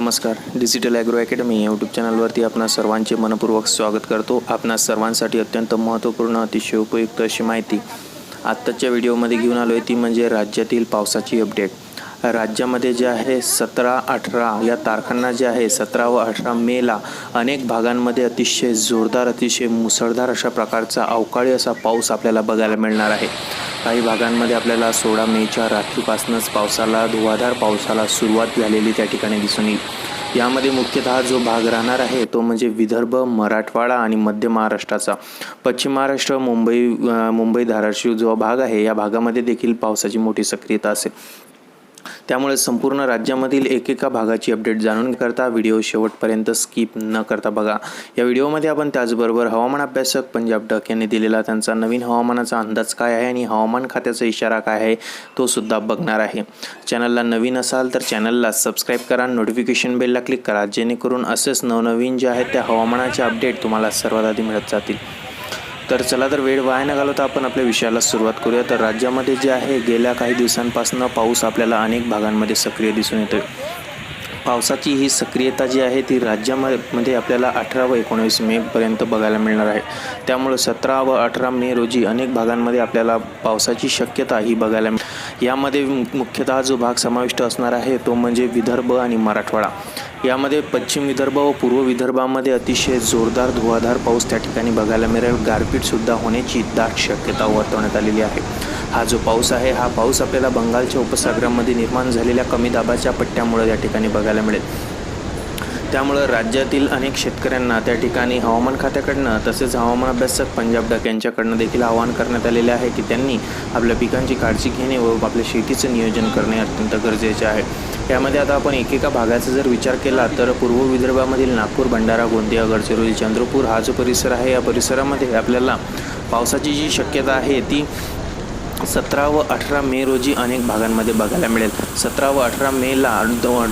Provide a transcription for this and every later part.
नमस्कार. Digital agro academy या YouTube चॅनलवरती आपणा सर्वांचे मनपूर्वक स्वागत करतो. आपणा सर्वांसाठी अत्यंत महत्त्वपूर्ण अतिशय उपयुक्त अशी माहिती. आत्ताच्या व्हिडिओमध्ये घेऊन आलो आहे ती म्हणजे राज्यातील पावसाची अपडेट राज्यामध्ये जे आहे सतरा अठरा या तारखांना जे आहे सतरा व अठरा मेला अनेक भागांमध्ये अतिशय जोरदार अतिशय मुसळधार अशा प्रकारचा अवकाळी असा पाऊस आपल्याला बघायला मिळणार आहे. काही भागांमध्ये आपल्याला सोळा मेच्या रात्रीपासूनच पावसाला धुवाधार पावसाला सुरुवात झालेली त्या ठिकाणी दिसून येईल. यामध्ये मुख्यतः जो भाग राहणार आहे तो म्हणजे विदर्भ मराठवाडा आणि मध्य महाराष्ट्राचा. पश्चिम महाराष्ट्र मुंबई मुंबई धाराशिव जो भाग आहे या भागामध्ये देखील पावसाची मोठी सक्रियता असेल. त्यामुळे संपूर्ण राज्यामधील एकेका भागाची अपडेट जाणून करता व्हिडिओ शेवटपर्यंत स्किप न करता बघा. या व्हिडिओमध्ये आपण त्याचबरोबर हवामान अभ्यासक पंजाब डक यांनी दिलेला त्यांचा नवीन हवामानाचा अंदाज काय आहे आणि हवामान खात्याचा इशारा काय आहे तो सुद्धा बघणार आहे. चॅनलला नवीन असाल तर चॅनलला सबस्क्राईब करा नोटिफिकेशन बेलला क्लिक करा जेणेकरून असेच नवनवीन जे आहेत त्या हवामानाचे अपडेट तुम्हाला सर्वात आधी मिळत जातील. तर चला तर वेळ वाया न घालवता आपण आपल्या विषयाला सुरुवात करूया. तर राज्यामध्ये जे आहे गेल्या काही दिवसांपासून पाऊस आपल्याला अनेक भागांमध्ये सक्रिय दिसून येतोय. पावसाची ही सक्रियता जी आहे ती राज्यामध्ये आपल्याला अठरा व एकोणवीस मेपर्यंत बघायला मिळणार आहे. त्यामुळे सतरा व अठरा मे रोजी अनेक भागांमध्ये आपल्याला पावसाची शक्यता ही बघायला मिळ यामध्ये मुख्यतः जो भाग समाविष्ट असणार आहे तो म्हणजे विदर्भ आणि मराठवाडा. यामध्ये पश्चिम विदर्भ व पूर्व विदर्भामध्ये अतिशय जोरदार धुवाधार पाऊस त्या ठिकाणी बघायला मिळेल. गारपीटसुद्धा होण्याची दाट शक्यता वर्तवण्यात आलेली आहे. हा जो पाऊस आहे हा पाऊस आपल्याला बंगालच्या उपसागरामध्ये निर्माण झालेल्या कमी दाबाच्या पट्ट्यामुळे या ठिकाणी बघायला मिळेल. त्यामुळं राज्यातील अनेक शेतकऱ्यांना त्या ठिकाणी हवामान खात्याकडनं तसेच हवामान अभ्यासक पंजाब डक यांच्याकडनं देखील आवाहन करण्यात आलेले आहे की त्यांनी आपल्या पिकांची काळजी घेणे व आपल्या शेतीचं नियोजन करणे अत्यंत गरजेचे आहे. यामध्ये आता आपण एकेका भागाचा जर विचार केला तर पूर्व विदर्भामधील नागपूर भंडारा गोंदिया गडचिरोली चंद्रपूर हा जो परिसर आहे. या परिसरामध्ये आपल्याला पावसाची जी शक्यता आहे ती सतरा व अठरा मे रोजी अनेक भागांमध्ये बघायला मिळेल. सतरा व अठरा मेला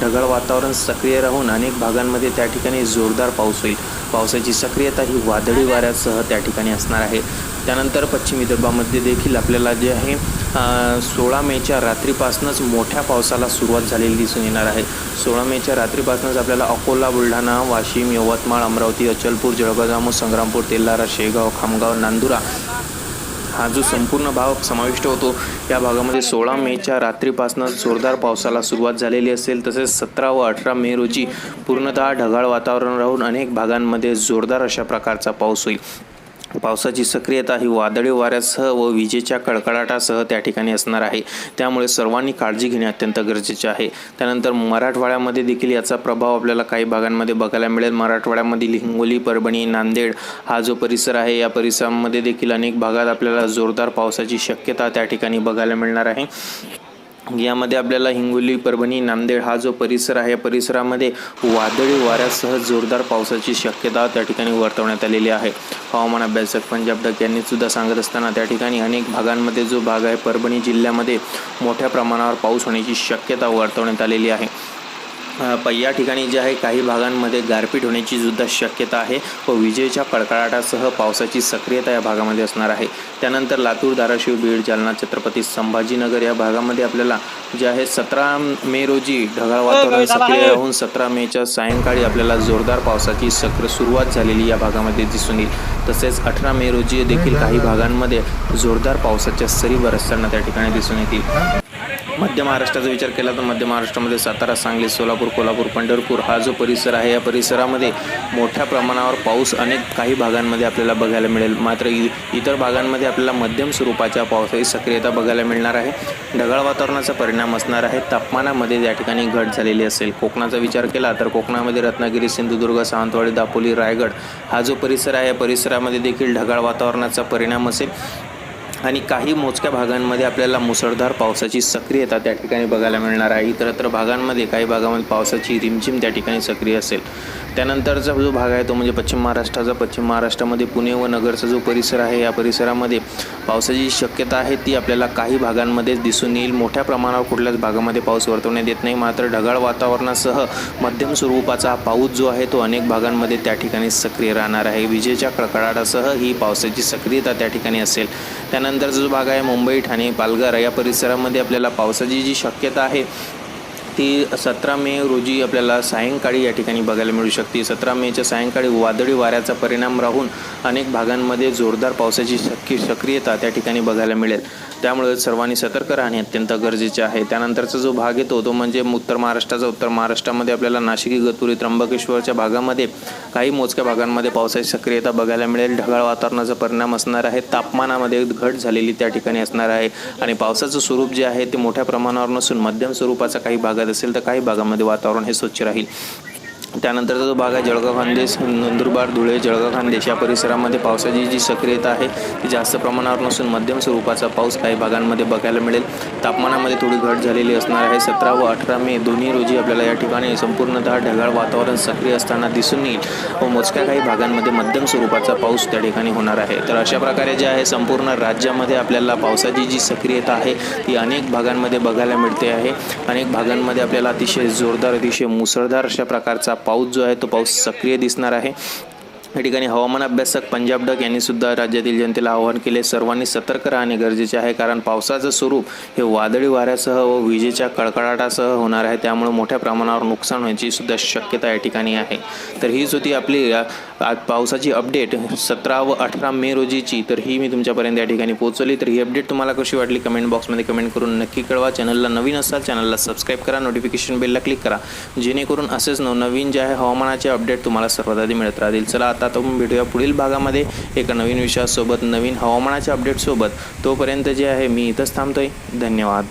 ढगाळ वातावरण सक्रिय राहून अनेक भागांमध्ये त्या ठिकाणी जोरदार पाऊस होईल. पावसाची सक्रियता ही वादळी वाऱ्यासह त्या ठिकाणी असणार आहे. त्यानंतर पश्चिम विदर्भामध्ये देखील आपल्याला जे आहे सोळा मेच्या रात्रीपासूनच मोठ्या पावसाला सुरुवात झालेली दिसून येणार आहे. सोळा मेच्या रात्रीपासूनच आपल्याला अकोला बुलढाणा वाशिम यवतमाळ अमरावती अचलपूर जळगाव संग्रामपूर तेल्हारा शेगाव खामगाव नांदुरा हा जो संपूर्ण भाग समाविष्ट होतो या भागामध्ये सोळा मेच्या रात्रीपासूनच जोरदार पावसाला सुरुवात झालेली असेल. तसेच सतरा व अठरा मे रोजी पूर्णतः ढगाळ वातावरण राहून अनेक भागांमध्ये जोरदार अशा प्रकारचा पाऊस होईल. पावसाची सक्रियता ही वादळी वाऱ्यासह व विजेच्या कडकडाटासह त्या ठिकाणी असणार आहे. त्यामुळे सर्वांनी काळजी घेणे अत्यंत गरजेचे आहे. त्यानंतर मराठवाड्यामध्ये देखील याचा प्रभाव आपल्याला काही भागांमध्ये बघायला मिळेल. मराठवाड्यामधील हिंगोली परभणी नांदेड हा जो परिसर आहे या परिसरामध्ये देखील अनेक भागात आपल्याला जोरदार पावसाची शक्यता त्या ठिकाणी बघायला मिळणार आहे. यामध्ये आपल्याला हिंगोली परभणी नांदेड हा जो परिसर आहे या परिसरामध्ये वादळी वाऱ्यासह जोरदार पावसाची शक्यता त्या ठिकाणी वर्तवण्यात आलेली आहे. हवामान अभ्यासक पंजाब डक यांनी सुद्धा सांगत असताना त्या ठिकाणी अनेक भागांमध्ये जो भाग आहे परभणी जिल्ह्यामध्ये मोठ्या प्रमाणावर पाऊस होण्याची शक्यता वर्तवण्यात आलेली आहे. प या ठिकाणी जे आहे काही भागांमध्ये गारपीट होण्याची सुद्धा शक्यता आहे. व विजेच्या कडकडाटासह पावसाची सक्रियता या भागामध्ये असणार आहे. त्यानंतर लातूर धाराशिव बीड जालना छत्रपती संभाजीनगर या भागामध्ये आपल्याला जे आहे सतरा मे रोजी ढगाळ वातावरण सक्रिय राहून सतरा मेच्या सायंकाळी आपल्याला जोरदार पावसाची सक्र सुरुवात झालेली या भागामध्ये दिसून येईल. तसेच अठरा मे रोजी देखील काही भागांमध्ये जोरदार पावसाच्या सरी बरसताना त्या ठिकाणी दिसून येतील. मध्य महाराष्ट्राचा विचार केला तर मध्य महाराष्ट्रामध्ये सातारा सांगली सोलापूर कोल्हापूर पंढरपूर हा जो परिसर आहे या परिसरामध्ये मोठ्या प्रमाणावर पाऊस अनेक काही भागांमध्ये आपल्याला बघायला मिळेल. मात्र इ इतर भागांमध्ये आपल्याला मध्यम स्वरूपाच्या पावसाची सक्रियता बघायला मिळणार आहे. ढगाळ वातावरणाचा परिणाम असणार आहे. तापमानामध्ये या ठिकाणी घट झालेली असेल. कोकणाचा विचार केला तर कोकणामध्ये रत्नागिरी सिंधुदुर्ग सावंतवाडी दापोली रायगड हा जो परिसर आहे या परिसरामध्ये देखील ढगाळ वातावरणाचा परिणाम असेल. आणि काही मोजक्या भागांमध्ये आपल्याला मुसळधार पावसाची सक्रियता त्या ठिकाणी बघायला मिळणार आहे. इतरत्र भागांमध्ये काही भागामध्ये पावसाची रिमझिम त्या ठिकाणी सक्रिय असेल. त्यानंतरचा जो भाग आहे तो म्हणजे पश्चिम महाराष्ट्राचा. पश्चिम महाराष्ट्रामध्ये पुणे व नगरचा जो परिसर आहे या परिसरामध्ये पावसाची शक्यता आहे ती आपल्याला काही भागांमध्येच दिसून येईल. मोठ्या प्रमाणावर कुठल्याच भागामध्ये पाऊस वर्तवण्यात येत नाही. मात्र ढगाळ वातावरणासह मध्यम स्वरूपाचा हा पाऊस जो आहे तो अनेक भागांमध्ये त्या ठिकाणी सक्रिय राहणार आहे. विजेच्या कडकडाटासह ही पावसाची सक्रियता त्या ठिकाणी असेल. त्यानंतरचा जो भाग आहे मुंबई ठाणे पालघर या परिसरामध्ये आपल्याला पावसाची जी शक्यता आहे ती सतरा मे रोजी आपल्याला सायंकाळी या ठिकाणी बघायला मिळू शकते. सतरा मेच्या सायंकाळी वादळी वाऱ्याचा परिणाम राहून अनेक भागांमध्ये जोरदार पावसाची शक्य सक्रियता त्या ठिकाणी बघायला मिळेल. त्यामुळे सर्वांनी सतर्क राहणे अत्यंत गरजेचे आहे. त्यानंतरचा जो भाग येतो तो म्हणजे उत्तर महाराष्ट्राचा. उत्तर महाराष्ट्रामध्ये आपल्याला नाशिक गतुरी त्र्यंबकेश्वरच्या भागामध्ये काही मोजक्या भागांमध्ये पावसाची सक्रियता बघायला मिळेल. ढगाळ वातावरणाचा परिणाम असणार आहे. तापमानामध्ये घट झालेली त्या ठिकाणी असणार आहे. आणि पावसाचं स्वरूप जे आहे ते मोठ्या प्रमाणावर नसून मध्यम स्वरूपाचा काही भागात असेल तर काही भागामध्ये वातावरण हे स्वच्छ राहील. त्यानंतरचा जो भाग आहे जळगाव खानदेश नंदुरबार धुळे जळगाव खानदेश. या परिसरामध्ये पावसाची जी सक्रियता आहे ती जास्त प्रमाणावर नसून मध्यम स्वरूपाचा पाऊस काही भागांमध्ये बघायला मिळेल. तापमानामध्ये थोडी घट झालेली असणार आहे. सतरा व अठरा मे दोन्ही रोजी आपल्याला या ठिकाणी संपूर्णतः ढगाळ वातावरण सक्रिय असताना दिसून येईल व मोजक्या काही भागांमध्ये मध्यम स्वरूपाचा पाऊस त्या ठिकाणी होणार आहे. तर अशा प्रकारे जे आहे संपूर्ण राज्यामध्ये आपल्याला पावसाची जी सक्रियता आहे ती अनेक भागांमध्ये बघायला मिळते आहे. अनेक भागांमध्ये आपल्याला अतिशय जोरदार अतिशय मुसळधार अशा प्रकारचा पाऊस जो आहे तो पाऊस सक्रिय दिसणार आहे. या ठिकाणी हवामान अभ्यासक पंजाब डक यांनी सुद्धा राज्यातील जनतेला आवाहन केले सर्वांनी सतर्क राहणे गरजेचे आहे कारण पावसाचं स्वरूप हे वादळी वाऱ्यासह व विजेच्या कडकडाटासह होणार आहे. त्यामुळे मोठ्या प्रमाणावर नुकसान होण्याची सुद्धा शक्यता या ठिकाणी आहे. तर हीच होती आपली पावसाची अपडेट सतरा व अठरा मे रोजीची तर ही मी तुमच्यापर्यंत या ठिकाणी पोहोचवली. तर ही अपडेट तुम्हाला कशी वाटली कमेंट बॉक्समध्ये कमेंट करून नक्की कळवा. चॅनलला नवीन असाल चॅनलला सबस्क्राईब करा. नोटिफिकेशन बेलला क्लिक करा. जेणेकरून असेच नवनवीन जे आहे हवामानाचे अपडेट तुम्हाला सर्वात आधी मिळत राहतील. चला आता आपण भेटूया पुढील भागामध्ये एका नवीन विषयासोबत नवीन हवामानाच्या अपडेटसोबत तोपर्यंत जे आहे मी इथंच थांबतोय. धन्यवाद.